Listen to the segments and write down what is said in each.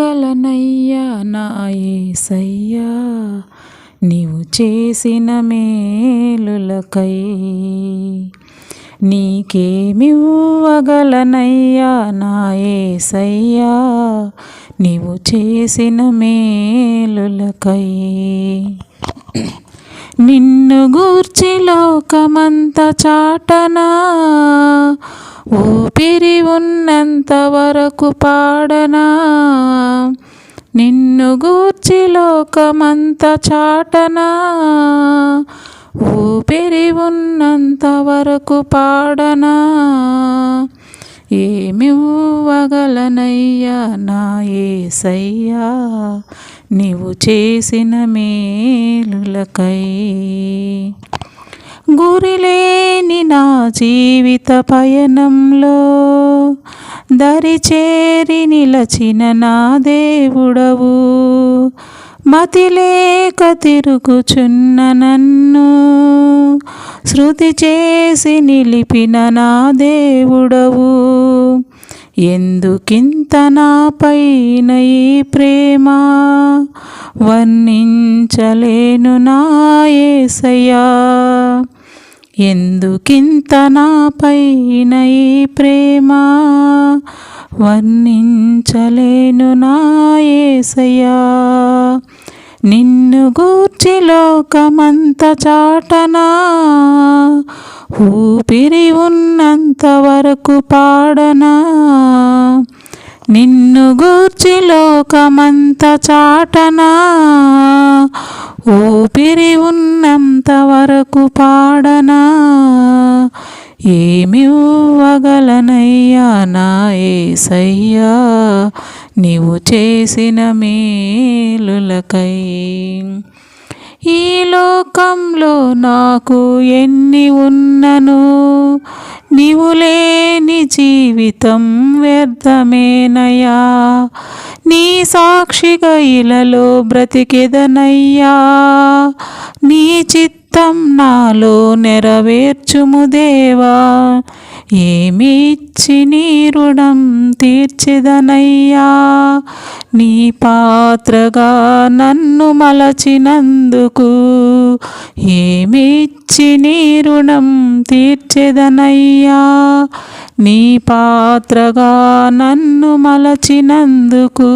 నా ఏసయ్యా నీవు చేసిన మేలులకై నీకేమివ్వగలనయ్యా నా ఏసయ్యా నీవు చేసిన మేలులకై. నిన్ను గూర్చి లోకమంత చాటనా ఊపిరి ఉన్నంత వరకు పాడనా? నిన్ను గూర్చి లోకమంత చాటనా? ఊపిరి ఉన్నంత వరకు పాడనా? ఏమివ్వగలనయ్యా నా ఏసయ్యా? నీవు చేసిన మేలులకై గురిలే నా జీవిత పయనంలో దరిచేరి నిలచిన నా దేవుడవు. మతిలేక తిరుగుచున్న నన్ను శృతి చేసి నిలిపిన నా దేవుడవు. ఎందుకింత నాపైన ఈ ప్రేమ? వర్ణించలేను నా ఏసయ్యా. ఎందుకింత నాపైన ఈ ప్రేమ? వర్ణించలేను నా ఏసయ్యా. నిన్ను గూర్చి లోకమంత చాటనా? ఊపిరి ఉన్నంత వరకు పాడనా? నిన్ను గూర్చి లోకమంత చాటనా? ఊపిరి ఉన్నంత వరకు పాడనా? ఏమివ్వగలనయ్యా నా ఏసయ్యా? నీవు చేసిన మేలులకై. ఈ లోకంలో నాకు ఎన్ని ఉన్నను? నీవు లేని జీవితం వ్యర్థమేనయ్యా. నీ సాక్షిగా ఇలలో బ్రతికెదనయ్యా. నీ చిత్తం నాలో నెరవేర్చుము దేవా. ఏమిచ్చి నీ రుణం తీర్చెదనయ్యా? నీ పాత్రగా నన్ను మలచినందుకు ఏమిచ్చి నీ రుణం తీర్చెదనయ్యా? నీ పాత్రగా నన్ను మలచినందుకు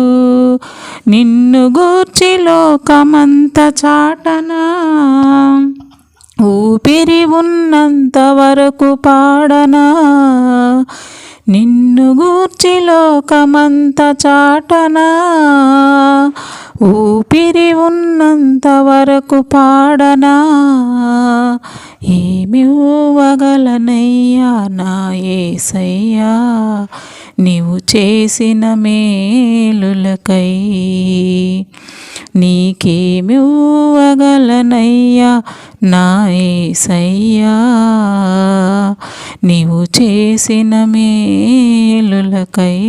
నిన్ను గూర్చి లోకమంత చాటనా ఊపిరి ఉన్నంత వరకు పాడనా? నిన్ను గూర్చి లోకమంత చాటనా? ఊపిరి ఉన్నంత వరకు పాడనా? ఏమి ఊవగలనయ్యా నా ఏసయ్యా? నీవు చేసిన మేలులకై నీకేమివ్వగలనయ్యా? నాయసయ్యా నీవు చేసిన మేలులకై